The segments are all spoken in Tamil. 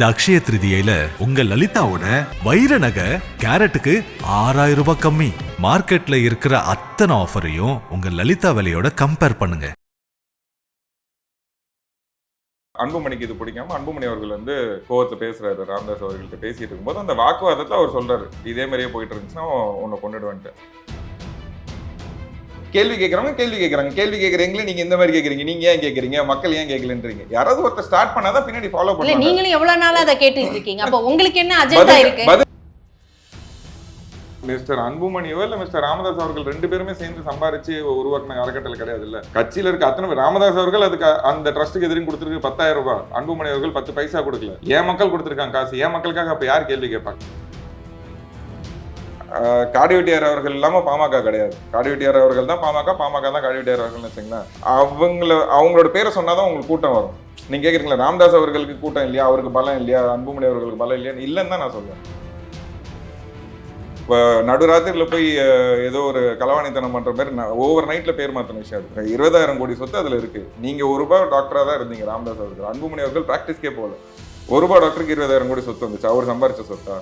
இந்த அக்ஷய திருதியில உங்க லலிதாவோட வைர நகை கேரட்டுக்கு ஆறாயிரம் ரூபாய் கம்மி. மார்க்கெட்ல இருக்கிற அத்தனை ஆஃபரையும் உங்க லலிதா விலையோட கம்பேர் பண்ணுங்க. அன்புமணிக்கு இது பிடிக்காம அன்புமணி அவர்கள் வந்து கோவத்தை பேசுறாரு ராமதாஸ் அவர்கள்ட்ட பேசிட்டு இருக்கும்போது அந்த வாக்குவாதத்தை அவர் சொல்றாரு. இதே மாதிரியே போயிட்டு இருந்துச்சுன்னா உன்னை கொண்டுடுவேன்ட்டு கேள்வி கேட்கறவங்க கேள்வி கேட்கறாங்க கேள்வி கேட்கறீங்களே நீங்க இந்த மாதிரி கேட்கறீங்க நீங்க ஏன் கேட்கறீங்க மக்கள் ஏன் கேட்கலன்றீங்க யாராவது ஒருத்தர் ஸ்டார்ட் பண்ணாதான் பின்னாடி ஃபாலோ இல்ல பண்ணுவாங்க. நீங்களும் எவ்வளவு நாளா அதை இருக்கீங்க? அப்ப உங்களுக்கு என்ன அஜெண்டா இருக்கு? மிஸ்டர் அன்புமணியோ இல்ல மிஸ்டர் ராமதாஸ் அவர்கள் ரெண்டு பேருமே சேர்ந்து சம்பாரிச்சு உருவாக்கின அறக்கட்டளை கிடையாது இல்ல. கட்சியில இருக்க அத்தனை பேர் ராமதாஸ் அவர்கள் அதுக்கு அந்த ட்ரஸ்ட்டுக்கு எதிரும் கொடுத்துருக்கு பத்தாயிரம் ரூபாய். அன்புமணி அவர்கள் பத்து பைசா கொடுக்கல. ஏன் மக்கள் கொடுத்துருக்காங்க காசு? ஏன் மக்களுக்காக அப்ப யார் கேள்வி கேட்பாங்க? காடிவெட்டியார் அவர்கள் இல்லாம பாமக கிடையாது. காடிவெட்டியார் அவர்கள் தான் பாமக பாமக தான் காடிவெட்டியார் அவர்கள்னு வச்சுங்களேன் அவங்கள அவங்களோட பேரை சொன்னாதான் உங்களுக்கு கூட்டம் வரும். நீங்க கேக்குறீங்களா? ராம்தாஸ் அவர்களுக்கு கூட்டம் இல்லையா? அவருக்கு பலம் இல்லையா? அன்புமணி அவர்களுக்கு பலம் இல்லையா இல்லைன்னு தான் நான் சொல்றேன். இப்போ நடுராத்திரியில் போய் ஏதோ ஒரு கலவாணித்தனம் பண்ற மாதிரி நான் ஓவர் நைட்ல பேர் மாத்தின விஷயம். இருபதாயிரம் கோடி சொத்து அதுல இருக்கு. நீங்க ஒரு ரூபாய் டாக்டரா தான் இருந்தீங்க ராமதாஸ் அவர்கள். அன்புமணி அவர்கள் பிராக்டிஸ்க்கே போகல. ஒரு ரூபாய் டாக்டருக்கு இருபதாயிரம் கோடி சொத்து வந்துச்சு. அவர் சம்பாரிச்ச சொத்தா?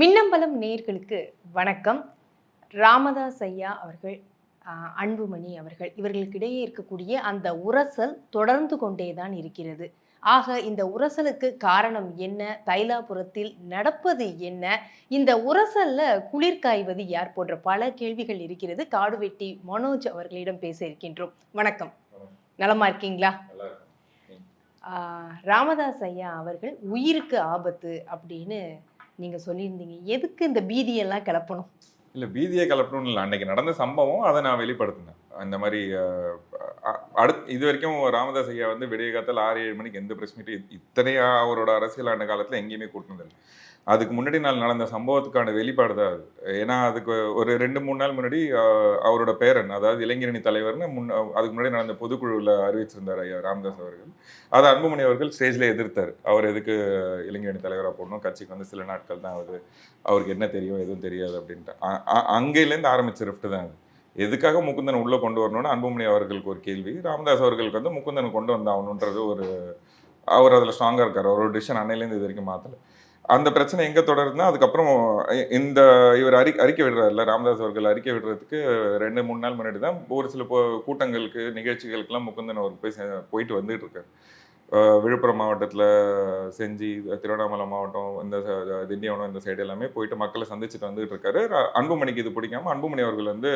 மின்னம்பலம் நேயர்களுக்கு வணக்கம். ராமதாஸ் ஐயா அவர்கள் அன்புமணி அவர்கள் இவர்களுக்கிடையே இருக்கக்கூடிய அந்த உரசல் தொடர்ந்து கொண்டே தான் இருக்கிறது. ஆக இந்த உரசலுக்கு காரணம் என்ன? தைலாபுரத்தில் நடப்பது என்ன? இந்த உரசல்ல குளிர் காய்வது யார்? போன்ற பல கேள்விகள் இருக்கிறது. காடுவெட்டி மனோஜ் அவர்களிடம் பேச இருக்கின்றோம். வணக்கம். நலமா இருக்கீங்களா? ராமதாஸ் ஐயா அவர்கள் உயிருக்கு ஆபத்து அப்படின்னு நீங்கள் சொல்லியிருந்தீங்க. எதுக்கு இந்த பீதியெல்லாம் கிளப்பணும்? இல்லை பீதியை கலப்பணும்னு இல்லை. அன்னைக்கு நடந்த சம்பவம் அதை நான் வெளிப்படுத்தினேன். அந்த மாதிரி அடுத்து இது வரைக்கும் ராமதாஸ் ஐயா வந்து விடிய காலத்தில் ஆறு ஏழு மணிக்கு எந்த பிரச்சனையும் இத்தனை அவரோட அரசியல் ஆண்ட காலத்தில் எங்கேயுமே கூட்டினதில்லை அதுக்கு முன்னாடி நாள் நடந்த சம்பவத்துக்கான வெளிப்பாடு தான் அது. ஏன்னா அதுக்கு ஒரு ரெண்டு மூணு நாள் முன்னாடி அவரோட பேரன் அதாவது இளைஞரணி தலைவர்னு முன் அதுக்கு முன்னாடி நடந்த பொதுக்குழுவில் அறிவிச்சிருந்தார் ஐயா ராமதாஸ் அவர்கள். அதை அன்புமணி அவர்கள் ஸ்டேஜில் எதிர்த்தார். அவர் எதுக்கு இளைஞரணி தலைவராக போடணும்? கட்சிக்கு வந்து சில நாட்கள் தான் ஆகுது. அவருக்கு என்ன தெரியும் எதுவும் தெரியாது அப்படின்ட்டு. அ- அங்கேலேருந்து ஆரம்பிச்ச ரிஃப்ட் தான் அது. எதுக்காக முகுந்தன் உள்ளே கொண்டு வரணும்னு அன்புமணி அவர்களுக்கு ஒரு கேள்வி. ராமதாஸ் அவர்களுக்கு வந்து முகுந்தன் கொண்டு வந்தாகணுன்றது ஒரு அவர் அதில் ஸ்ட்ராங்காக இருக்கார். அவரோட டிசிஷன் அன்னையிலேருந்து இது வரைக்கும் மாற்றல அந்த பிரச்சனை எங்கே தொடருதுன்னா அதுக்கப்புறம் இந்த இவர் அறி அறிக்கை விடுறாருல ராமதாஸ் அவர்கள் அறிக்கை விடுறதுக்கு ரெண்டு மூணு நாள் முன்னாடி தான் ஒரு சில கூட்டங்களுக்கு நிகழ்ச்சிகளுக்கெல்லாம் முகுந்தன் அவர் போய் போயிட்டு வந்துட்டு இருக்காரு. விழுப்புரம் மாவட்டத்தில் செஞ்சி திருவண்ணாமலை மாவட்டம் இந்த திண்டிவனம் இந்த சைடு எல்லாமே போயிட்டு மக்களை சந்திச்சுட்டு வந்துகிட்டு இருக்காரு. அன்புமணிக்கு இது பிடிக்காம அன்புமணி அவர்கள் வந்து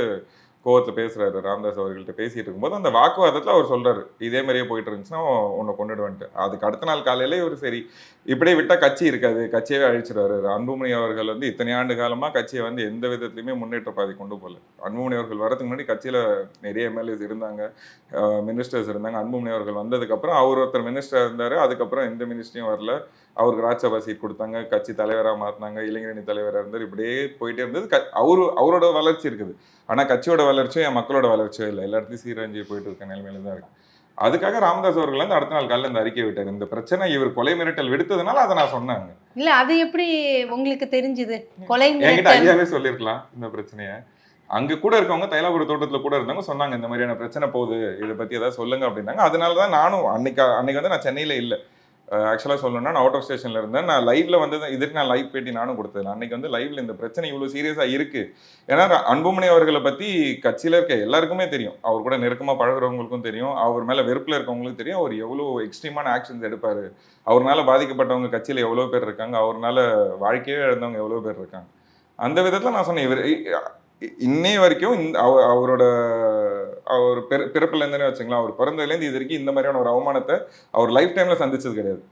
கோவத்தில் பேசுகிறாரு ராமதாஸ் அவர்கள்ட்ட பேசிட்டு இருக்கும்போது அந்த வாக்குவாதத்தில் அவர் சொல்கிறார் இதே மாதிரியே போயிட்டு இருந்துச்சுன்னா உன்னை கொண்டுடுவேன்ட்டு அதுக்கு அடுத்த நாள் காலையில் இவர் சரி இப்படியே விட்டால் கட்சி இருக்காது கட்சியவே அழிச்சிருவாரு அன்புமணி அவர்கள் வந்து இத்தனை ஆண்டு காலமாக கட்சியை வந்து எந்த விதத்துலையுமே முன்னேற்ற பாதை கொண்டு போகல. அன்புமணி அவர்கள் வரதுக்கு முன்னாடி கட்சியில் நிறைய எம்எல்ஏஸ் இருந்தாங்க மினிஸ்டர்ஸ் இருந்தாங்க. அன்புமணி அவர்கள் வந்ததுக்கப்புறம் அவர் ஒருத்தர் மினிஸ்டர் இருந்தார். அதுக்கப்புறம் எந்த மினிஸ்டரையும் வரல. அவருக்கு ராஜ்சபா சீட் கொடுத்தாங்க. கட்சி தலைவராக மாற்றினாங்க இளைஞரணி தலைவராக இருந்தார். இப்படியே போயிட்டே இருந்தது. க அவரு அவரோட வளர்ச்சி இருக்குது. ஆனால் கட்சியோட வளர்ச்சியும் என் மக்களோட வளர்ச்சியும் இல்லை. எல்லா இடத்தையும் சீரஞ்சி போயிட்டு இருக்க நிலைமையில தான் இருக்கு. அதுக்காக ராமதாஸ் அவர்கள் வந்து அடுத்த நாள் காலையில் இந்த அறிக்கை விட்டார். இந்த பிரச்சனை இவர் கொலை மிரட்டல் விடுத்ததுனால அதை நான் சொன்னாங்க இல்ல அது எப்படி உங்களுக்கு தெரிஞ்சது? கொலை என்கிட்ட ஐயாவே சொல்லியிருக்கலாம் இந்த பிரச்சனையை. அங்கே கூட இருக்கவங்க தைலாபுரி தோட்டத்தில் கூட இருந்தவங்க சொன்னாங்க இந்த மாதிரியான பிரச்சனை போகுது இதை பற்றி ஏதாவது சொல்லுங்க அப்படின்னாங்க. அதனால தான் நானும் அன்னைக்கு அன்னைக்கு வந்து நான் சென்னையில் இல்லை. ஆக்சுவலாக சொல்லணும்னா நான் அவுட் ஆஃப் ஸ்டேஷனில் இருந்தேன். நான் லைவ்ல வந்து இதுக்கு நான் லைவ் பேட்டி நானும் கொடுத்தேன். அன்னைக்கு வந்து லைவ்ல இந்த பிரச்சனை இவ்வளோ சீரியஸாக இருக்கு. ஏன்னா அன்புமணி அவர்களை பற்றி கட்சியில் இருக்க எல்லாருக்குமே தெரியும். அவர் கூட நெருக்கமாக பழகுறவங்களுக்கும் தெரியும். அவர் மேலே வெறுப்பில் இருக்கவங்களுக்கும் தெரியும். அவர் எவ்வளோ எக்ஸ்ட்ரீமான ஆக்ஷன்ஸ் எடுப்பார். அவர்னால பாதிக்கப்பட்டவங்க கட்சியில் எவ்வளோ பேர் இருக்காங்க. அவர்னால வாழ்க்கையே இழந்தவங்க எவ்வளோ பேர் இருக்காங்க. அந்த விதத்தில் நான் சொன்னேன் இவர் இன்னைய வரைக்கும் இந்த அவ- அவரோட அவர் பிற பிறப்புலேருந்தே வச்சுங்களா அவர் பிறந்ததுலேருந்து இது வரைக்கும் இந்த மாதிரியான ஒரு அவமானத்தை அவர் லைஃப் டைமில் சந்திச்சது கிடையாது.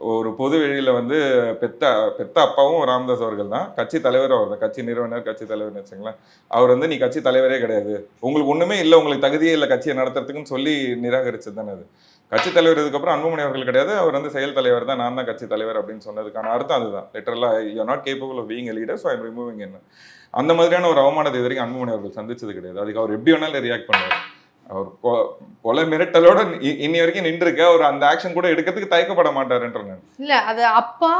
ஒரு பொது வெளியில் வந்து பெத்த பெத்த அப்பாவும் ராமதாஸ் அவர்கள் தான். கட்சி தலைவர் அவர் தான். கட்சி நிறுவனர் கட்சி தலைவர்னு வச்சுங்களேன் அவர் வந்து நீ கட்சி தலைவரே கிடையாது. உங்களுக்கு ஒன்றுமே இல்லை உங்களுக்கு தகுதியே இல்லை கட்சியை நடத்துறதுக்குன்னு சொல்லி நிராகரிச்சது தானே அது. கட்சி தலைவர் இதுக்கப்புறம் அன்புமணி அவர்கள் கிடையாது. அவர் வந்து செயல் தலைவர் தான். நான் தான் கட்சி தலைவர் அப்படின்னு சொன்னதுக்கான அர்த்தம் அதுதான். லிட்டரலாக you not capable of being leader so I'm removing என்ன? அந்த மாதிரியான ஒரு அவமானத்தை இது வரைக்கும் அன்புமணி அவர்கள் சந்திச்சது கிடையாது. அதுக்கு அவர் எப்படி வேணாலும் ரியாக்ட் பண்ணுவார். அவர் கொலை மிரட்டலோட இன்னி வரைக்கும் நின்றுருக்கு அவர் அந்த ஆக்ஷன் கூட எடுக்கிறதுக்கு தயக்கப்பட மாட்டாருன்ற இல்ல அது அப்பா.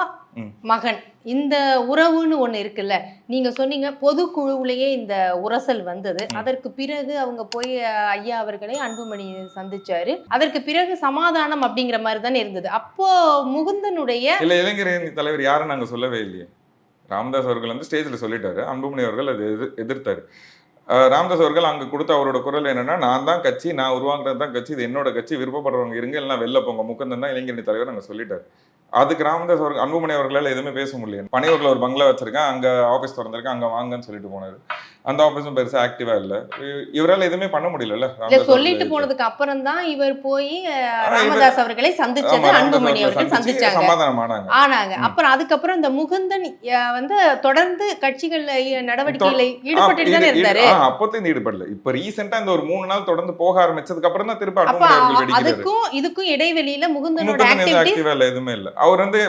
மகன் இந்த உறவுன்னு ஒண்ணு இருக்குல்ல. நீங்க சொன்னீங்க பொதுக்குழுவிலேயே இந்த உரசல் வந்தது. அதற்கு பிறகு அவங்க போய் ஐயா அவர்களை அன்புமணி சந்திச்சாரு. அதற்கு பிறகு சமாதானம் அப்படிங்கிற மாதிரி தானே இருந்தது. அப்போ முகுந்தனுடைய இல்ல இளைஞரணி தலைவர் யாரும் நாங்க சொல்லவே இல்லையே. ராமதாஸ் அவர்கள் வந்து ஸ்டேஜில் சொல்லிட்டாரு. அன்புமணி அவர்கள் அதை எதிர் எதிர்த்தார். ராமதாஸ் அவர்கள் அங்க கொடுத்த அவரோட குரல் என்னன்னா நான் தான் கட்சி நான் உருவாக்குறது தான் கட்சி இது என்னோட கட்சி விருப்பப்படுறவங்க இருங்க எல்லாம் வெளில போங்க. முக்கந்தன் தான் இளைஞரணி தலைவர் அங்க சொல்லிட்டாரு. அதுக்கு ராமதாஸ் அவர்கள் அன்புமணி அவர்களால் எதுவுமே பேச முடியல. பனையூர்ல ஒரு பங்களா வச்சிருக்கேன் அங்க ஆபீஸ் திறந்திருக்கேன் அங்க வாங்கன்னு சொல்லிட்டு போனாரு. அந்த ஆபீஸும் பெருசா ஆக்டிவா இல்ல. இவரால எதுவுமே பண்ண முடியல இல்ல ராமதாஸ் சொல்லிட்டு போனதுக்கு அப்புறம் தான் இவர் போய் ராமதாஸ் அவர்களை சந்திச்சது அன்புமணி அவர்கள் அவர்கள் சந்திச்சு சந்திச்சாங்க. சமாதானம் ஆனாங்க. அப்புறம் அதுக்கப்புறம் இந்த முகுந்தன் வந்து தொடர்ந்து கட்சிகள்ல ஈ- நடவடிக்கையில ஈடுபட்டு தானே இருந்தாரு. அப்போத்துல ஈடுபடல. இப்ப ரீசெண்டா இந்த ஒரு மூணு நாள் தொடர்ந்து போக ஆரம்பிச்சதுக்கு அப்புறம் தான் திருப்பி அதுக்கும் இதுக்கும் இடைவெளியில முகுந்தனோட ஆக்டிவிட்டிஸ் ஆக்டிவா இல்ல எதுவுமே இல்ல. அவர் வந்து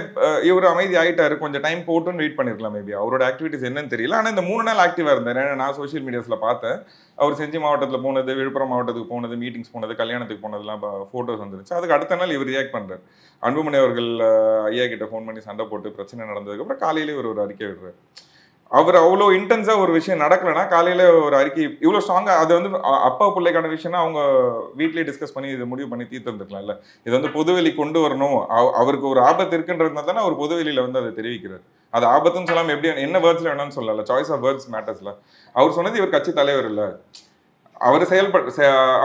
இவர் அமைதி ஆயிட்டாரு. கொஞ்சம் டைம் போட்டுன்னு வெயிட் பண்ணிருக்கலாம் மேபி அவரோட ஆக்டிவிட்டிஸ் என்னன்னு தெரியல. ஆனா இந்த மூணு நாள் ஆக்டிவா இருந்தாரு. ஏன்னா நான் சோஷியல் மீடியாஸ்ல பார்த்தேன். அவர் செஞ்சி மாவட்டத்துல போனது விழுப்புரம் மாவட்டத்துக்கு போனது மீட்டிங்ஸ் போனது கல்யாணத்துக்கு போனதெல்லாம் போட்டோஸ் வந்துருச்சு. அதுக்கு அடுத்த நாள் இவர் ரியாக்ட் பண்றாரு. அன்புமணி அவர்கள் ஐயா கிட்ட ஃபோன் பண்ணி சண்டை போட்டு பிரச்சனை நடந்ததுக்கு அப்புறம் காலையிலேயே இவர் ஒரு அறிக்கை விடுறாரு. அவர் அவ்வளோ இன்டென்ஸா ஒரு விஷயம் நடக்கலைன்னா காலையில ஒரு அறிக்கை இவ்வளோ ஸ்ட்ராங்கா அது வந்து அப்பா பிள்ளைக்கான விஷயம்னா அவங்க வீட்லயே டிஸ்கஸ் பண்ணி இது முடிவு பண்ணி தீர்த்து வந்துருக்கலாம்ல இது வந்து பொதுவெளி கொண்டு வரணும். அவ- அவருக்கு ஒரு ஆபத்து இருக்குன்றதுனால தானே அவர் பொதுவெளியில வந்து அதை தெரிவிக்கிறார். அது ஆபத்துன்னு சொல்லாம எப்படி என்ன வேர்ட்ஸ்ல வேணாம்னு சொல்லல. சாய்ஸ் ஆஃப் வேர்ட்ஸ் மேட்டர்ஸ்ல அவர் சொன்னது இவர் கட்சி தலைவர் இல்ல. அவர் செயல்பட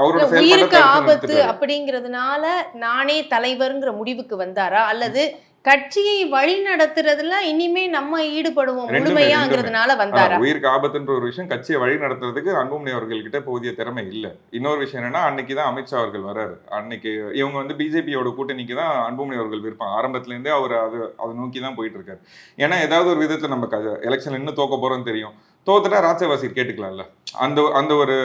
அவரோட உயிருக்கு ஆபத்து. அப்படிங்கறதுனால நானே தலைவர்ங்கிற முடிவுக்கு வந்தாரா? அல்லது கட்சியை வழி நடத்துறதுல இனிமே நம்ம ஈடுபடுவோம் முழுமையாங்கிறதுனால வந்தாரா? உயிருக்கு ஆபத்துன்ற ஒரு விஷயம் கட்சியை வழி நடத்துறதுக்கு அன்புமணி அவர்கள்கிட்ட போதிய திறமை இல்ல. இன்னொரு விஷயம் என்னன்னா அன்னைக்கு தான் அமித்ஷா அவர்கள் வராரு அன்னைக்கு இவங்க வந்து பிஜேபியோட கூட்டணிக்கு தான் அன்புமணி அவர்கள் விருப்பம். ஆரம்பத்துல இருந்தே அவர் அது அதை நோக்கி தான் போயிட்டு இருக்காரு. ஏன்னா ஏதாவது ஒரு விதத்துல நம்ம எலெக்ஷன் இன்னும் தோக்க போறோம்னு தெரியும். தோத்துட்டா ராஜ்யவாசி கேட்டுக்கலாம்ல. அந்த அந்த ஒரு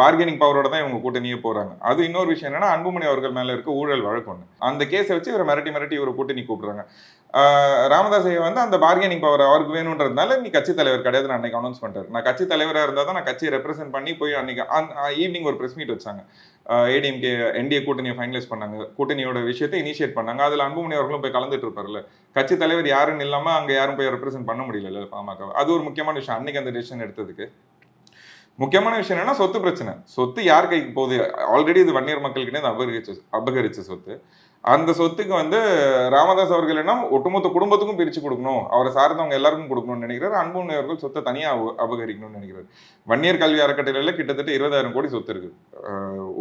பார்கெனிங் பவரோட தான் இவங்க கூட்டணியே போறாங்க. அது இன்னொரு விஷயம் என்னன்னா அன்புமணி அவர்கள் மேல இருக்க ஊழல் வழக்கு ஒன்று அந்த கேஸை வச்சு இவரை மிரட்டி மிரட்டி இவரை கூட்டணி கூப்பிடுறாங்க. ராமதாசையை வந்து அந்த பார்கெனிங் பவர் அவருக்கு வேணுன்றதுனால நீ கட்சி தலைவர் கிடையாது. நான் அன்னைக்கு அனௌன்ஸ் பண்ணிட்டாரு. நான் கட்சி தலைவராக இருந்தால் தான் நான் கட்சியை ரெப்ரசென்ட் பண்ணி போய் அன்னைக்கு ஈவினிங் ஒரு பிரஸ் மீட் வச்சாங்க. ஏடிஎம்கே என்டிஏ கூட்டணியை ஃபைனலைஸ் பண்ணாங்க. கூட்டணியோட விஷயத்தை இனிஷியேட் பண்ணாங்க. அதில் அன்புமணி அவர்களும் போய் கலந்துட்டு இருப்பார்ல கட்சி தலைவர் யாருன்னு இல்லாம அங்க யாரும் போய் ரெப்ரசென்ட் பண்ண முடியல பாமக. அது ஒரு முக்கியமான விஷயம். அன்னைக்கு அந்த டெசிஷன் எடுத்ததுக்கு. முக்கியமான விஷயம் என்னன்னா சொத்து பிரச்சனை. சொத்து யார் கைக்கு போகுது? ஆல்ரெடி இது வன்னியர் மக்களுக்குன்னே அபகரிச்சு அபகரிச்ச சொத்து. அந்த சொத்துக்கு வந்து ராமதாஸ் அவர்கள் என்ன ஒட்டுமொத்த குடும்பத்துக்கும் பிரிச்சு கொடுக்கணும். அவரை சார்ந்தவங்க எல்லாருக்கும் கொடுக்கணும்னு நினைக்கிறார். அன்புமணி அவர்கள் சொத்தை தனியாக அபகரிக்கணும்னு நினைக்கிறார். வன்னியர் கல்வி அறக்கட்டளையில் கிட்டத்தட்ட இருபதாயிரம் கோடி சொத்து இருக்கு.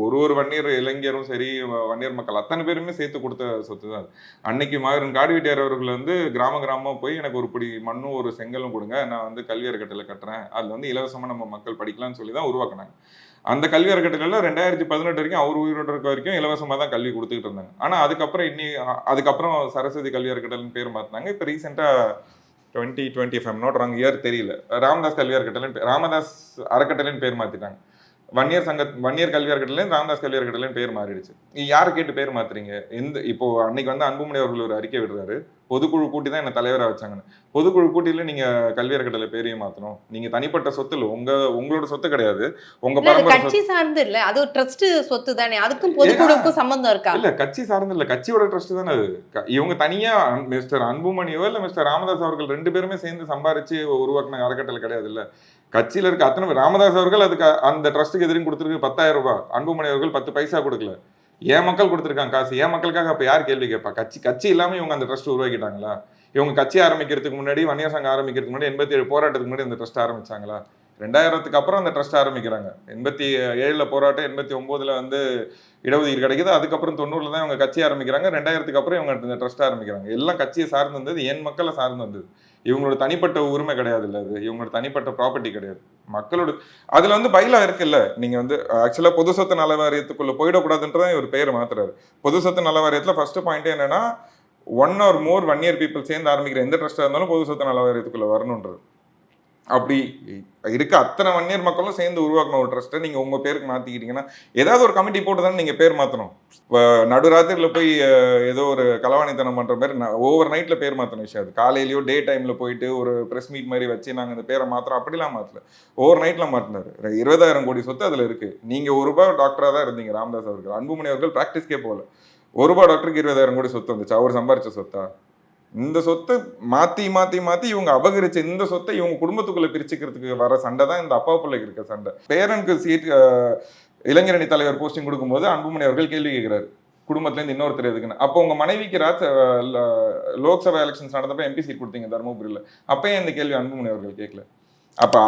ஒரு ஒரு வன்னியர் இளைஞரும் சரி வன்னியர் மக்கள் அத்தனை பேருமே சேர்த்து கொடுத்த சொத்து தான் அது. அன்னைக்கு மாவீரன் காடுவீட்டியார் அவர்கள் வந்து கிராம கிராமமாக போய் எனக்கு ஒரு பிடி மண்ணும் ஒரு செங்கலும் கொடுங்க. நான் வந்து கல்வி அறக்கட்டளை கட்டுறேன். அதில் வந்து இலவசமாக நம்ம மக்கள் படிக்கலாம்னு சொல்லி தான் உருவாக்குனாங்க. அந்த கல்வி அறக்கட்டளையில் ரெண்டாயிரத்தி பதினெட்டு வரைக்கும் அவர் உயிரோடு இருக்க வரைக்கும் இலவசமாக தான் கல்வி கொடுத்துக்கிட்டு இருந்தாங்க. ஆனால் அதுக்கப்புறம் இன்னி அதுக்கப்புறம் சரஸ்வதி கல்வி அறக்கட்டளைன்னு பேர் மாற்றினாங்க இப்போ ரீசெண்டாக twenty twenty five not wrong year தெரியல. ராமதாஸ் கல்வி அறக்கட்டளைன்னு ராமதாஸ் அறக்கட்டளைன்னு பேர் மாத்திட்டாங்க. வன்னியர் சங்க வன்னியர் கல்வி அறக்கட்டளையும் ராமதாஸ் கல்வி அறக்கட்டளையும் பேர் மாறிடுச்சு. யார் யாரை கேட்டு பேர் மாத்துறீங்க? எந்த இப்போ அன்னைக்கு வந்து அன்புமணி அவர்கள் ஒரு அறிக்கை விடுறாரு. பொதுக்குழு கூட்டி தான் என்ன தலைவரா வச்சாங்கன்னு. பொதுக்குழு கூட்டியில நீங்க கல்வி அறக்கட்டளை பேரையும் மாத்தணும். நீங்க தனிப்பட்ட சொத்து இல்ல உங்க உங்களோட சொத்து கிடையாது. உங்க பரம்பரை கட்சி சார்ந்து இல்ல. அது ஒரு ட்ரஸ்ட் சொத்து தானே அதுக்கும் பொதுக்குழுவுக்கும் சம்பந்தம் இருக்கா? இல்ல கட்சி சார்ந்து இல்ல. கட்சியோட ட்ரஸ்ட் தானே அது. இவங்க தனியா மிஸ்டர் அன்புமணியோ இல்ல மிஸ்டர் ராமதாஸ் அவர்கள் ரெண்டு பேருமே சேர்ந்து சம்பாரிச்சு உருவாக்குன அறக்கட்டளை கிடையாது இல்ல. கட்சியில இருக்க அத்தனை ராமதாஸ் அவர்கள் அதுக்கு அந்த ட்ரஸ்ட்டுக்கு எதிரும் கொடுத்துருக்கு பத்தாயிரம் ரூபாய். அன்புமணி அவர்கள் பத்து பைசா கொடுக்கல. ஏன் மக்கள் கொடுத்துருக்காங்க காசு. ஏன் மக்களுக்காக அப்ப யார் கேள்வி கேட்பா? கட்சி கட்சி இல்லாம இவங்க அந்த ட்ரஸ்ட் உருவாக்கிட்டாங்களா? இவங்க கட்சி ஆரம்பிக்கிறதுக்கு முன்னாடி வன்னியர் சங்கம் ஆரம்பிக்கிறதுக்கு முன்னாடி எண்பத்தி ஏழு போராட்டத்துக்கு முன்னாடி அந்த ட்ரஸ்ட் ஆரம்பிச்சாங்களா? ரெண்டாயிரத்துக்கு அப்புறம் அந்த ட்ரஸ்ட் ஆரம்பிக்கிறாங்க. எண்பத்தி ஏழில் போராட்டம் எண்பத்தி ஒம்போதில் வந்து இடஒதுக்கீடு கிடைக்குது. அதுக்கப்புறம் தொண்ணூறில் தான் இவங்க கட்சி ஆரம்பிக்கிறாங்க. ரெண்டாயிரத்துக்கு அப்புறம் இவங்க இந்த ட்ரஸ்ட் ஆரம்பிக்கிறாங்க. எல்லாம் கட்சியை சார்ந்து வந்தது என் மக்களை சார்ந்து வந்தது. இவங்களோட தனிப்பட்ட உரிமை கிடையாது இல்லை அது. இவங்களோட தனிப்பட்ட ப்ராப்பர்ட்டி கிடையாது. மக்களோட அதில் வந்து பயிலாக இருக்குல்ல. நீங்கள் வந்து ஆக்சுவலாக பொது சொத்து நல வாரியத்துக்குள்ளே போயிடக்கூடாதுன்றதான் இவர் பெயர் மாத்துறாரு. பொது சொத்து நல வாரியத்தில் ஃபஸ்ட்டு பாயிண்ட் என்னென்னா one or more one year people சேர்ந்து ஆரம்பிக்கிற எந்த ட்ரஸ்ட்டாக இருந்தாலும் பொது சொத்து நல வாரியத்துக்குள்ளே வரணுன்றது. அப்படி இருக்க அத்தனை வன்னியர் மக்களும் சேர்ந்து உருவாக்கின ஒரு ட்ரஸ்ட்டை நீங்கள் உங்கள் பேருக்கு மாற்றிக்கிட்டீங்கன்னா ஏதாவது ஒரு கமிட்டி போட்டு தானே நீங்கள் பேர் மாற்றணும் இப்போ நடுராத்திரியில் போய் ஏதோ ஒரு கலவாணித்தனம் பண்ணுற மாதிரி நான் ஓவர் நைட்டில் பேர் மாற்றணும் விஷயம். அது காலையிலையோ டே டைமில் போயிட்டு ஒரு ப்ரெஸ் மீட் மாதிரி வச்சு நாங்கள் இந்த பேரை மாத்திரம் அப்படிலாம் மாற்றல ஓவர் நைட்டில் மாற்றினார் இருபதாயிரம் கோடி சொத்து அதில் இருக்குது நீங்கள் ஒரு ரூபாய் டாக்டராக தான் இருந்தீங்க ராமதாஸ் அவர்கள். அன்புமணி அவர்கள் ப்ராக்டிஸ்க்கே போகல. ஒரு ரூபாய் டாக்டருக்கு இருபதாயிரம் கோடி சொத்து வந்துச்சு. அவர் சம்பாரிச்ச சொத்தா? இந்த சொத்தை மாத்தி மாத்தி மாத்தி இவங்க அபகரிச்ச இந்த சொத்தை இவங்க குடும்பத்துக்குள்ள பிரிச்சுக்கிறதுக்கு வர சண்டை தான் இந்த அப்பா பிள்ளைக்கு இருக்க சண்டை. பேரனுக்கு சீட் இளைஞரணி தலைவர் போஸ்டிங் கொடுக்கும்போது அன்புமணி அவர்கள் கேள்வி கேட்கிறாரு. குடும்பத்துல இருந்து இன்னொருத்தர் எதுக்குன்னு. அப்போ உங்க மனைவிக்கு ராஜ் லோக்சபா எலெக்ஷன்ஸ் நடந்தப்ப எம்பி சீட் கொடுத்தீங்க தருமபுரியில். அப்பயே இந்த கேள்வி அன்புமணி அவர்கள் கேட்கல. அப்போ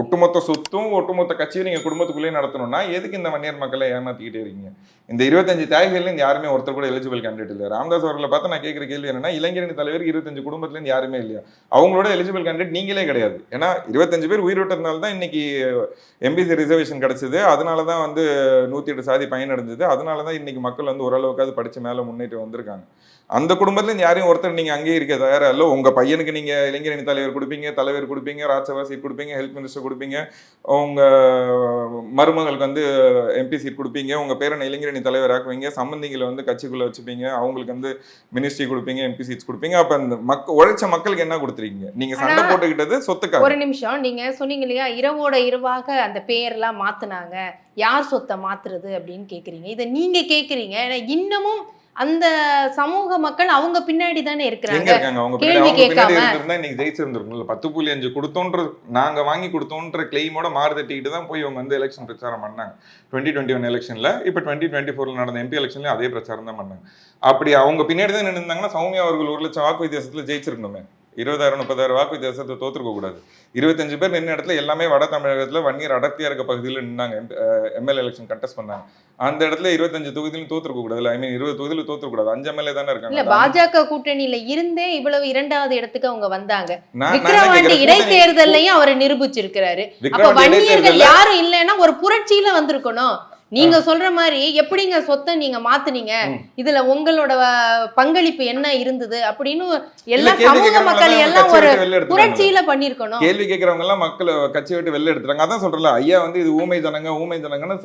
ஒட்டுமொத்த சொத்தும் ஒட்டுமொத்த கட்சியும் நீங்கள் குடும்பத்துக்குள்ளேயே நடத்தணும்னா எதுக்கு இந்த வன்னியர் மக்களை ஏமாத்திக்கிட்டே இருக்கீங்க? இந்த இருபத்தஞ்சு தியாகிகள்ல இருந்து யாருமே ஒருத்தர் கூட எலிஜிபிள் கேண்டிடேட் இல்லை. ராமதாஸ் அவர்களை பார்த்து நான் கேட்குற கேள்வி என்னன்னா இளைஞரணி தலைவர் இருபத்தஞ்சு குடும்பத்துலேருந்து யாருமே இல்லையா? அவங்களோட எலிஜிபிள் கேண்டிடேட் நீங்களே கிடையாது. ஏன்னா இருபத்தஞ்சு பேர் உயிரிட்டதுனால தான் இன்னைக்கு எம்பிசி ரிசர்வேஷன் கிடச்சிது. அதனால தான் வந்து நூற்றி எட்டு சாதி பயனடைஞ்சது. அதனால தான் இன்னைக்கு மக்கள் வந்து ஓரளவுக்காவது படித்து மேலே முன்னேற்றி வந்திருக்காங்க. அந்த குடும்பத்துல இருந்து யாரையும் ஒருத்தர் நீங்க அங்கேயே இருக்க தயாரா இல்ல உங்க பையனுக்கு நீங்க இளைஞரணி தலைவர் கொடுப்பீங்க தலைவர் கொடுப்பீங்க ராஜ்சபா சீட் கொடுப்பீங்க ஹெல்த் மினிஸ்டர் கொடுப்பீங்க. உங்க மருமகளுக்கு வந்து எம்பி சீட் கொடுப்பீங்க. உங்க பேரனை இளைஞரணி தலைவர் ஆக்குவீங்க. சம்பந்திகளை வந்து கட்சிக்குள்ள வச்சுப்பீங்க. அவங்களுக்கு வந்து மினிஸ்ட்ரி கொடுப்பீங்க எம்பி சீட்ஸ் கொடுப்பீங்க. அப்ப அந்த மக்க உழைச்ச மக்களுக்கு என்ன கொடுத்துருக்கீங்க? நீங்க சண்டை ஒரு போட்டுக்கிட்டது சொத்துக்காக. நிமிஷம். நீங்க சொன்னீங்க இல்லையா? இரவோட இரவாக அந்த பெயர்லாம் மாத்துனாங்க. யார் சொத்தை மாத்துறது அப்படின்னு கேக்குறீங்க. இதை நீங்க கேக்குறீங்க. ஏன்னா இன்னமும் அந்த சமூக மக்கள் அவங்க பின்னாடி தானே இருக்கிறாங்க. கேள்வி கேட்காம. இன்னைக்கு ஜெயிச்சிருந்திருக்கும்ல பத்து புள்ளி அஞ்சு கொடுத்தோன்ற நாங்க வாங்கி கொடுத்தோன்ற கிளைமோட மாறு தட்டிக்கிட்டு தான் போய் அவங்க வந்து எலெக்ஷன் பிரச்சாரம் பண்ணாங்க. டுவெண்ட்டி டுவெண்ட்டி ஒன் எலெக்ஷன்ல இப்போ டுவெண்ட்டி டுவெண்ட்டி ஃபோர்ல நடந்த எம்பி எலெக்ஷன்லயும் அதே பிரச்சாரம் தான் பண்ணாங்க. அப்படி அவங்க பின்னாடி தான் நின்றுந்தாங்கன்னா சௌமியா அவர்கள் ஒரு லட்சம் வாக்கு வித்தியாசத்துல ஜெயிச்சிருக்கணுமே. இருபதாயிரம் முப்பதாயிரம் வாக்கு வித்தியாசத்தை தோத்துருக்க கூடாது. இருபத்தஞ்சு பேர் நின்ன இடத்துல எல்லாமே வட தமிழகத்துல வன்னியர் அடர்த்தியா இருக்க பகுதியில் நின்னாங்க. எம்எல்ஏ எலெக்ஷன் கண்டெஸ்ட் பண்ணாங்க. அந்த இடத்துல இருபத்தஞ்சு தொகுதியிலும் தோத்துருக்க கூடாது. ஐ மீன் இருபது தொகுதியில தோத்துருக்க கூடாது. அஞ்சு எம்எல்ஏ தானே இல்ல இருக்காங்க பாஜக கூட்டணியில இருந்தே இவ்வளவு இரண்டாவது இடத்துக்கு அவங்க வந்தாங்க. கேக்குறேன், இடைத்தேர்தலையும் அவரை நிரூபிச்சிருக்கிறாரு. அப்ப விக்ரவாண்டி வன்னியர்கள் யாரும் இல்லைன்னா ஒரு புரட்சியில வந்திருக்கணும். நீங்க சொல்ற மாதிரி எப்படிங்க சொத்தை நீங்க மாத்துனீங்க. இதுல உங்களோட பங்களிப்பு என்ன இருந்தது? அப்படின்னு எல்லா சமூக மக்கள் எல்லாம் ஒரு. புரட்சியில பண்ணிருக்கணும் கேள்வி கேட்கறவங்க எல்லாம் மக்கள் கட்சி விட்டு வெளில எடுத்துறாங்க அதான் சொல்றல ஐயா வந்து இது ஊமை ஜனங்க ஊமை ஜனங்கன்னு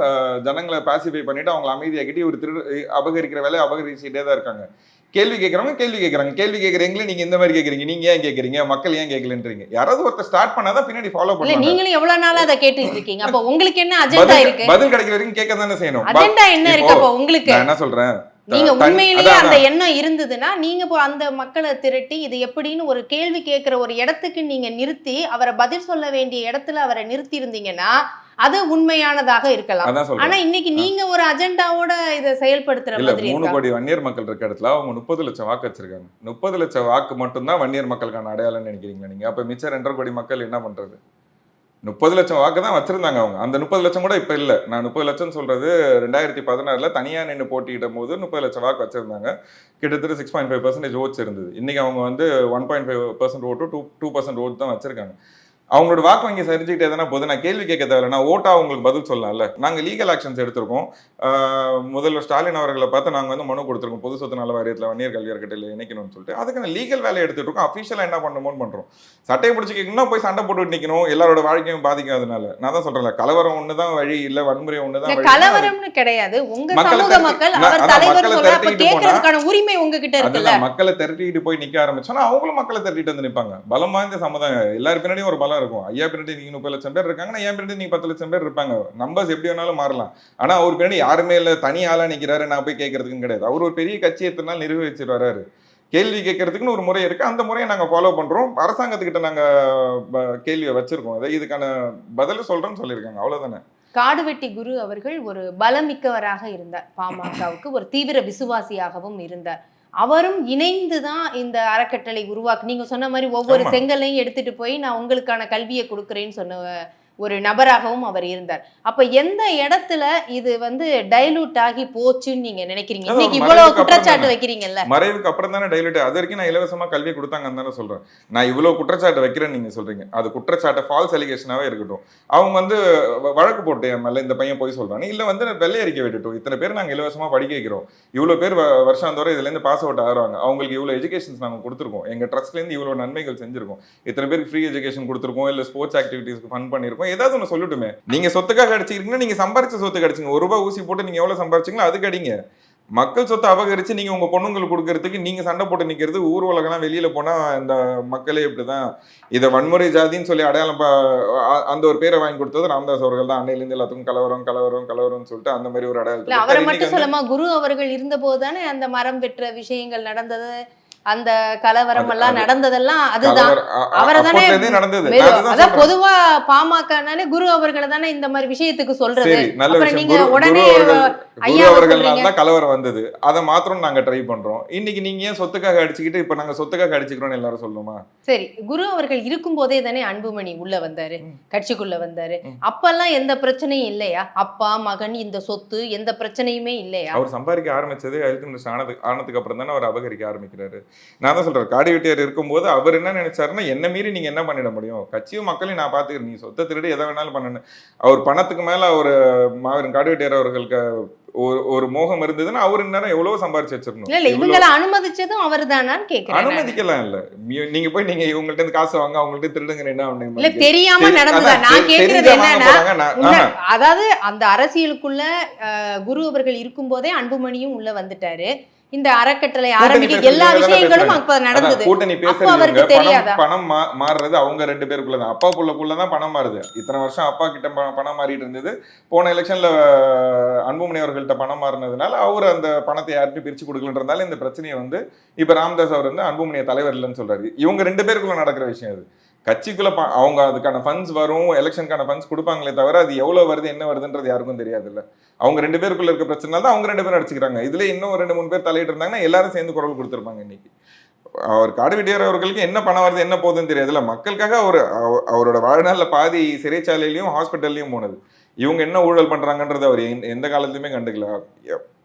ஜனங்களை பாசிஃபை பண்ணிட்டு அவங்க அமைதியாக்கிட்டு ஒரு திரு அபகரிக்கிற வேலையை அபகரிச்சுட்டே தான் இருக்காங்க. கேள்வி கேட்கறவங்க கேள்வி கேட்கறாங்க கேள்வி கேட்கறீங்களே நீங்க இந்த மாதிரி கேட்கறீங்க நீங்க ஏன் கேட்கறீங்க மக்கள் ஏன் கேட்கலன்றீங்க யாராவது ஒருத்தர் ஸ்டார்ட் பண்ணாதான் பின்னாடி ஃபாலோ பண்ணுவாங்க. நீங்களும் எவ்வளவு நாளா அதை கேட்டுட்டு இருக்கீங்க? அப்ப உங்களுக்கு என்ன அஜெண்டா இருக்கு? பதில் கிடைக்கிற வரைக்கும் கேட்க தானே செய்யணும் அஜெண்டா என்ன இருக்கு அப்ப உங்களுக்கு? நான் என்ன சொல்றேன்? நீங்க உண்மையிலேயே அந்த. எண்ணம் இருந்ததுன்னா நீங்க அந்த மக்களை திரட்டி இது எப்படின்னு ஒரு கேள்வி கேட்கிற ஒரு இடத்துக்கு நீங்க நிறுத்தி அவரை பதில் சொல்ல வேண்டிய இடத்துல அவரை நிறுத்தி இருந்தீங்கன்னா அது உண்மையானதாக இருக்கலாம். ஆனா இன்னைக்கு நீங்க ஒரு அஜெண்டாவோட இதை செயல்படுத்துற மாதிரி மூணு கோடி வன்னியர் மக்கள் இருக்க இடத்துல அவங்க முப்பது லட்சம் வாக்கு வச்சிருக்காங்க. முப்பது லட்சம் வாக்கு மட்டும்தான் வன்னியர் மக்களுக்கான அடையாளம்னு நினைக்கிறீங்களா நீங்க? அப்ப மிச்சம் ரெண்டரை கோடி மக்கள் என்ன பண்றது? முப்பது லட்சம் வாக்கு தான் வச்சிருந்தாங்க அவங்க. அந்த முப்பது லட்சம் கூட இப்போ இல்லை. நான் முப்பது லட்சம் சொல்றது ரெண்டாயிரத்தி பதினாறில் தனியாக நின்று போட்டியிடும் போது முப்பது லட்சம் வாக்கு வச்சிருந்தாங்க. கிட்டத்தட்ட six point five percentage votes இருந்தது. இன்னைக்கு அவங்க வந்து one point five percent vote two two percent vote தான் வச்சிருக்காங்க. அவங்களோட வாக்கு வங்கி சரிஞ்சுக்கிட்டே தானே போது நான் கேள்வி கேட்க தேவையில்ல. ஓட்டா உங்களுக்கு பதில் சொல்லலாம்ல. நாங்க லீகல் ஆக்ஷன்ஸ் எடுத்திருக்கோம். முதல்வர் ஸ்டாலின் அவர்களை பார்த்து நாங்க வந்து மனு கொடுத்துருக்கோம். பொது சொத்து நல வாரியத்தில் வன்னியர் கல்வி அறக்கட்டளையில் இணைக்கணும்னு சொல்லிட்டு. அதுக்கான லீகல் வேலையை எடுத்துட்டு இருக்கோம். அஃபிஷியலாக என்ன பண்ணணுமோன்னு பண்றோம். சட்டையை பிடிச்சி கேட்கணும்னா போய் சண்டை போட்டு நிக்கணும். எல்லாரோட வாழ்க்கையும் பாதிக்கும் அதனால. நான் தான் சொல்றேன்ல கலவரம் ஒண்ணுதான் வழி இல்ல வன்முறை இல்ல வழி கலவரம்னு கிடையாது. உங்க சமூக மக்கள் உரிமை உங்ககிட்ட இருக்குல்ல? மக்களை திரட்டிட்டு போய் நிக்க ஆரம்பிச்சோன்னா அவங்களும் மக்களை திரட்டிட்டு வந்து நிப்பாங்க. பலம் வாய்ந்த சமுதாயம். எல்லாரும் பின்னாடியும் ஒரு பலம் இருக்கும். ஐயா பின்னாடி நீங்க முப்பது லட்சம் பேர் இருக்காங்கன்னா என் பின்னாடி நீங்க பத்து லட்சம் பேர் இருப்பாங்க. நம்பர்ஸ் எப்படி வேணாலும் மாறலாம். ஆனா அவர் பின்னாடி யாருமே இல்ல. தனி ஆளா நிக்கிறாரு. நான் போய் கேட்கறதுக்கும் கிடையாது. அவர் ஒரு பெரிய கட்சி எத்தனை நாள் நிர்வகிச்சிட்டு வராரு. கேள்வி கேட்கறதுக்குன்னு ஒரு முறை இருக்கு. அந்த முறையை நாங்க ஃபாலோ பண்றோம். அரசாங்கத்துக்கிட்ட நாங்க கேள்வியை வச்சிருக்கோம். இதுக்கான பதில் சொல்றேன்னு சொல்லியிருக்காங்க. அவ்வளவுதானே? காடுவெட்டி குரு அவர்கள் ஒரு பலமிக்கவராக இருந்தார் பாமகவுக்கு ஒரு தீவிர விசுவாசியாகவும் இருந்தார் அவரும் இணைந்து தான் இந்த அறக்கட்டளை உருவாக்கு நீங்க சொன்ன மாதிரி ஒவ்வொரு. செங்கல்லையும் எடுத்துட்டு போய் நான் உங்களுக்கான கல்வியை கொடுக்குறேன்னு சொன்ன ஒரு நபராகவும் அவர் இருந்தார். அப்ப எந்த இடத்துல இது வந்து டைலூட் ஆகி போச்சுன்னு நீங்க நினைக்கிறீங்க? இன்னைக்கு இவ்வளவு குற்றச்சாட்டு. வைக்கிறீங்கல்ல? மறைவுக்கு அப்புறம் தானே டைலூட் அது வரைக்கும் நான் இலவசமா கல்வி கொடுத்தாங்கன்னு தானே சொல்றேன். நான் இவ்வளவு குற்றச்சாட்டு வைக்கிறேன்னு நீங்க சொல்றீங்க. அது குற்றச்சாட்டு ஃபால்ஸ் அலிகேஷனாவே இருக்கட்டும். அவங்க வந்து வழக்கு போட்டு என் மேல இந்த பையன் போய் சொல்றாங்க இல்ல வந்து வெள்ளை அறிக்கை விட்டுட்டோம் இத்தனை பேர் நாங்க இலவசமா படிக்க வைக்கிறோம். இவ்வளவு பேர் வருஷாந்தோறும் இதுல இருந்து பாஸ் அவுட் ஆகிறாங்க. அவங்களுக்கு இவ்வளவு எஜுகேஷன்ஸ் நாங்க கொடுத்துருக்கோம். எங்க ட்ரஸ்ட்ல இருந்து இவ்வளவு நன்மைகள் செஞ்சிருக்கோம். இத்தனை பேருக்கு ஃப்ரீ எஜுகேஷன் கொடுத்துருக்கோம். இல்ல ஸ்போர்ட்ஸ் ஆக்டிவிட்டிஸ்க்கு ஃபன் பண்ணிருக்கோம் ஏதாவது ஒன்று சொல்லட்டுமே. நீங்க சொத்துக்காக அடிச்சிருக்கீங்கன்னா நீங்க சம்பாரிச்ச சொத்துக்கு அடிச்சிங்க ஒரு ரூபாய் ஊசி போட்டு நீங்க எவ்வளவு சம்பாரிச்சீங்களோ அதுக்கு அடிங்க மக்கள் சொத்தை அபகரிச்சு நீங்க உங்க பொண்ணுங்களுக்கு கொடுக்கறதுக்கு நீங்க சண்டை போட்டு நிக்கிறது ஊர் உலகம்லாம் வெளியில போனா இந்த மக்களே இப்படிதான். இதை வன்முறை ஜாதின்னு சொல்லி அடையாளம் அந்த ஒரு பேரை வாங்கி கொடுத்தது ராமதாஸ் அவர்கள் தான். அன்னையில இருந்து எல்லாத்துக்கும் கலவரம் கலவரம் கலவரம்னு சொல்லிட்டு அந்த மாதிரி ஒரு அடையாளத்தை அவரை மட்டும் சொல்லாம குரு அவர்கள் இருந்த போதுதானே அந்த மரம் வெட்டுற விஷயங்கள் நடந்தது. அந்த கலவரம் எல்லாம் நடந்ததெல்லாம் அதுதான். அவரை தானே அதான். பொதுவா பாமகனாலே குரு அவர்களை தானே இந்த மாதிரி விஷயத்துக்கு சொல்றது. நல்ல அப்புறம் நீங்க உடனே குரு அவர்கள் குரு ஐயாவை அவர்கள்னால சொல்றீங்க. தான் கலவரம் வந்தது. அதை மாத்திரம் நாங்க ட்ரை பண்றோம். இன்னைக்கு நீங்க ஏன் சொத்துக்காக அடிச்சுக்கிட்டு இப்ப நாங்க சொத்துக்காக அடிச்சுக்கிறோம்னு எல்லாரும் சொல்லணுமா சரி குரு அவர்கள் இருக்கும் போதே தானே அன்புமணி உள்ள வந்தாரு. கட்சிக்குள்ள வந்தாரு. அப்பெல்லாம் எந்த பிரச்சனையும் இல்லையா? அப்பா மகன் இந்த சொத்து எந்த பிரச்சனையுமே இல்லையா? அவர் சம்பாதிக்க ஆரம்பிச்சது ஆனதுக்கு அப்புறம் தானே அவர் அபகரிக்க ஆரம்பிக்கிறாரு. நான் தான் சொல்றேன் காடி வெட்டியார் இருக்கும்போது அவர் என்ன நினைச்சாருன்னா என்ன மீறி நீங்க என்ன பண்ணிட முடியும்? கட்சியும் மக்களையும் நான் பாத்துக்கிறேன் நீ சொத்தை திருடி எதை வேணாலும் பண்ணணும். அவர் பணத்துக்கு மேல அவர் மாவீரன் காடி வெட்டியார் அவர்களுக்கு ஒரு ஒரு மோகம் இருந்ததுன்னா அவர் இந்நேரம் எவ்வளவு சம்பாரிச்சு வச்சிருக்கணும். இல்ல இவங்களை அனுமதிச்சதும் அவர்தானான்னு கேக்குறேன் நானு. அனுமதிக்கலாம் இல்ல. நீங்க போய் நீங்க இவங்கள்ட்ட இருந்து காசு வாங்க அவங்கள்ட்ட திருடுங்க என்ன இல்ல தெரியாம நடந்ததா? நான் கேக்குறது என்னன்னா அதாவது அந்த அரசியலுக்குள்ள குரு அவர்கள் இருக்கும்போதே அன்புமணியும் உள்ள வந்துட்டாரு. இந்த அறக்கட்டளை ஆரம்பிக்க எல்லா விஷயங்களும். அப்ப நடந்தது. கூட்டணி பேசுறவங்க தெரியாதா? பணம் மாறுறது அவங்க ரெண்டு பேருக்குள்ள தான் அப்பா புள்ளக்குள்ள தான் பணம் மாறுது. இத்தனை வருஷம் அப்பா கிட்ட பணம் மாறிட்டு இருந்தது. போன எலெக்ஷன்ல அன்புமணி அவர்கள்ட்ட பணம் மாறினதுனால அவர் அந்த பணத்தை யார்கிட்ட பிரிச்சு கொடுக்கலன்றதால இந்த பிரச்சனையை வந்து இப்ப ராமதாஸ் அவர் வந்து அன்புமணிய தலைவர் இல்லைன்னு சொல்றாரு. இவங்க ரெண்டு பேருக்குள்ள நடக்கிற விஷயம் அது. கட்சிக்குள்ள அவங்க அதுக்கான ஃபண்ட்ஸ் வரும் எலெக்ஷனுக்கான ஃபண்ட்ஸ் கொடுப்பாங்களே தவிர அது எவ்வளவு வருது என்ன வருதுன்றது யாருக்கும் தெரியாதுல்ல. அவங்க ரெண்டு பேருக்குள்ள இருக்க பிரச்சனை தான் அவங்க ரெண்டு பேரும் அடிச்சுக்கிறாங்க இதுல இன்னும் ஒரு ரெண்டு மூணு பேர் தலையிட்டு இருந்தாங்கன்னா எல்லாரும் சேர்ந்து குரல் கொடுத்துருப்பாங்க இன்னைக்கு. அவர் காடுவெட்டியார் அவர்களுக்கு என்ன பணம் வருது என்ன போகுதுன்னு தெரியாதுல்ல. மக்களுக்காக அவர் அவரோட வாழ்நாள்ல பாதி சிறைச்சாலையிலையும் ஹாஸ்பிட்டல்லையும் போனது. இவங்க என்ன ஊழல் பண்றாங்கன்றது அவர் எந்த- எந்த காலத்துலயுமே கண்டுக்கல.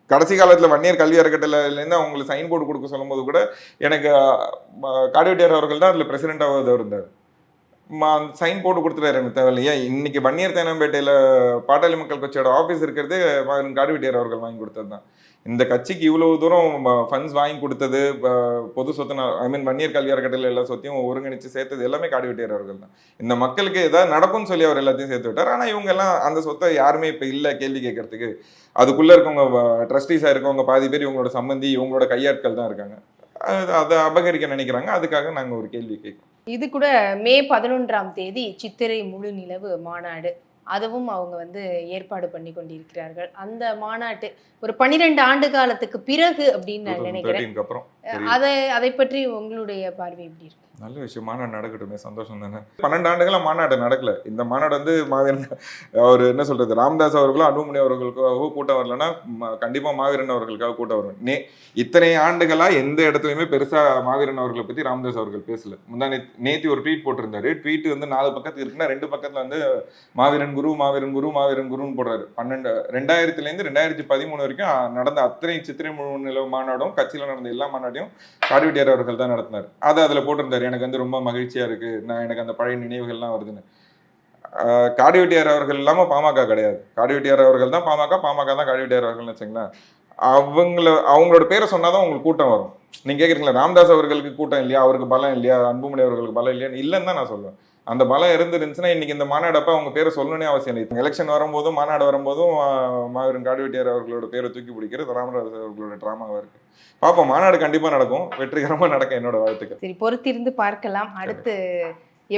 கடைசி காலத்தில் வன்னியர் கல்வி அறக்கட்டளையிலேருந்து அவங்களுக்கு சைன் போர்டு கொடுக்க சொல்லும்போது கூட எனக்கு காடுவெட்டியார் அவர்கள் தான் அதில் பிரசிடென்டாக இருந்தார். சைன் போட்டு கொடுத்துட்டாரு எனக்கு தேவையில்லையா? இன்னைக்கு வன்னியர் தேனாம்பேட்டையில பாட்டாளி மக்கள் கட்சியோட ஆஃபீஸ் இருக்கிறது மகன் காடுவெட்டியார் அவர்கள் வாங்கி கொடுத்தது தான். இந்த கட்சிக்கு இவ்வளவு தூரம் ஃபண்ட்ஸ் வாங்கி கொடுத்தது பொது சொத்து ஐ மீன் வன்னியர் கல்வி அறக்கட்டளை எல்லா சொத்தையும் ஒருங்கிணைச்சு சேர்த்தது எல்லாமே காடுவெட்டியார் அவர்கள் தான். இந்த மக்களுக்கு ஏதாவது நடக்கும்னு சொல்லி அவர் எல்லாத்தையும் சேர்த்து விட்டார். ஆனால் இவங்க எல்லாம் அந்த சொத்தை யாருமே இப்போ இல்லை கேள்வி கேட்கறதுக்கு. அதுக்குள்ளே இருக்கவங்க ட்ரஸ்டீஸாக இருக்கவங்க பாதி பேர் இவங்களோட சம்பந்தி இவங்களோட கையாட்கள் தான் இருக்காங்க. அது- அதை அபகரிக்க நினைக்கிறாங்க. அதுக்காக நாங்கள் ஒரு கேள்வி கேட்கணும் இது கூட மே பதினொன்றாம் தேதி சித்திரை முழு நிலவு மாநாடு. அதுவும் அவங்க வந்து ஏற்பாடு பண்ணி கொண்டிருக்கிறார்கள். அந்த மாநாட்டு ஒரு பன்னிரெண்டு ஆண்டு காலத்துக்கு பிறகு அப்படின்னு நான் நினைக்கிறேன். 2013 க்கு அப்புறம் தெரியுது. அதை அதை பற்றி உங்களுடைய பார்வை எப்படி இருக்கு? நல்ல விஷயம். மாநாடு நடக்கட்டுமே. சந்தோஷம் தானே? பன்னெண்டு ஆண்டுகளா மாநாடு நடக்கல. இந்த மாநாடு வந்து மாவீரன் அவர் என்ன சொல்றது ராமதாஸ் அவர்களும் அன்புமணி அவர்களுக்காக கூட்டம் வரலன்னா ம- கண்டிப்பா மாவீரன் அவர்களுக்காக கூட்டம் வரும். நே இத்தனை ஆண்டுகளா எந்த இடத்துலயுமே பெருசா மாவீரன் அவர்களை பத்தி ராமதாஸ் அவர்கள் பேசல. முந்தா நேத்தி ஒரு ட்வீட் போட்டிருந்தாரு. ட்வீட் வந்து நாலு பக்கத்துக்கு இருக்குன்னா ரெண்டு பக்கத்துல வந்து மாவீரன் குரு மாவீரன் குரு மாவீரன் குருன்னு போடுறாரு. பன்னெண்டு ரெண்டாயிரத்துல இருந்து ரெண்டாயிரத்தி பதிமூணு வரைக்கும் நடந்த அத்தனை சித்திரை முழு நிலவு மாநாடும் கட்சியில நடந்த எல்லா மாநாட்டையும் காடுவெட்டியார் அவர்கள் தான் நடத்தினார். அதை அதில் போட்டிருந்தார். எனக்கு வந்து ரொம்ப மகிழ்ச்சியாக இருக்குது நான் எனக்கு அந்த பழைய நினைவுகள்லாம் வருதுன்னு. காடுவெட்டியார் அவர்கள் இல்லாமல் பாமக கிடையாது. காடுவெட்டியார் அவர்கள் தான் பாமக பாமக தான் காடுவெட்டியார் அவர்கள்னு வச்சுங்களேன் அவங்கள அவங்களோட பேரை சொன்னால் தான் உங்களுக்கு கூட்டம் வரும். நீங்கள் கேட்குறீங்களா ராமதாஸ் அவர்களுக்கு கூட்டம் இல்லையா? அவருக்கு பலம் இல்லையா? அன்புமணி அவர்களுக்கு பலம் இல்லையான்னு இல்லைன்னு தான் நான் சொல்லுவேன் அந்த பலம் இருந்துருந்துச்சுன்னா இன்னைக்கு இந்த மாநாடப்ப அவங்க பேரை சொல்லணும்னே அவசியம் இல்லை. எலெக்ஷன் வரும்போதும் மாநாடு வரும்போதும் மாவீரன் காடுவெட்டியார் அவர்களோட பேரை தூக்கி பிடிக்கிறது ராமதாஸ் அவர்களோட டிராமாவா இருக்கு. பார்ப்போம் மாநாடு கண்டிப்பா நடக்கும். வெற்றிகரமா நடக்க என்னோட வாழ்த்துக்கள். சரி பொறுத்திருந்து பார்க்கலாம். அடுத்து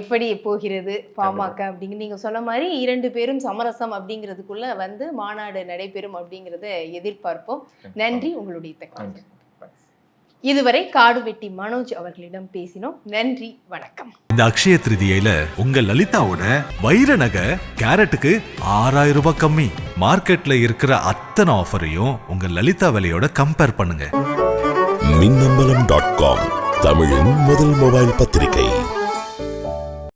எப்படி போகிறது பாமக அப்படிங்க நீங்க சொன்ன மாதிரி இரண்டு பேரும் சமரசம் அப்படிங்கிறதுக்குள்ள வந்து மாநாடு நடைபெறும் அப்படிங்கிறத எதிர்பார்ப்போம். நன்றி உங்களுடைய தகவல் இதுவரை காடு வெட்டி மனோஜ் அவர்களிடம் பேசினோம். நன்றி வணக்கம். இந்த அக்ஷய திருதியையில உங்க லலிதாவோட வைர நகை கேரட்டுக்கு ஆறாயிரம் ரூபாய் கம்மி. மார்க்கெட்ல இருக்கிற அத்தனை ஆஃபரையும் உங்க லலிதா விலையோட கம்பேர் பண்ணுங்க. மின்னம்பலம் டாட் காம் தமிழின் முதல் மொபைல் பத்திரிகை.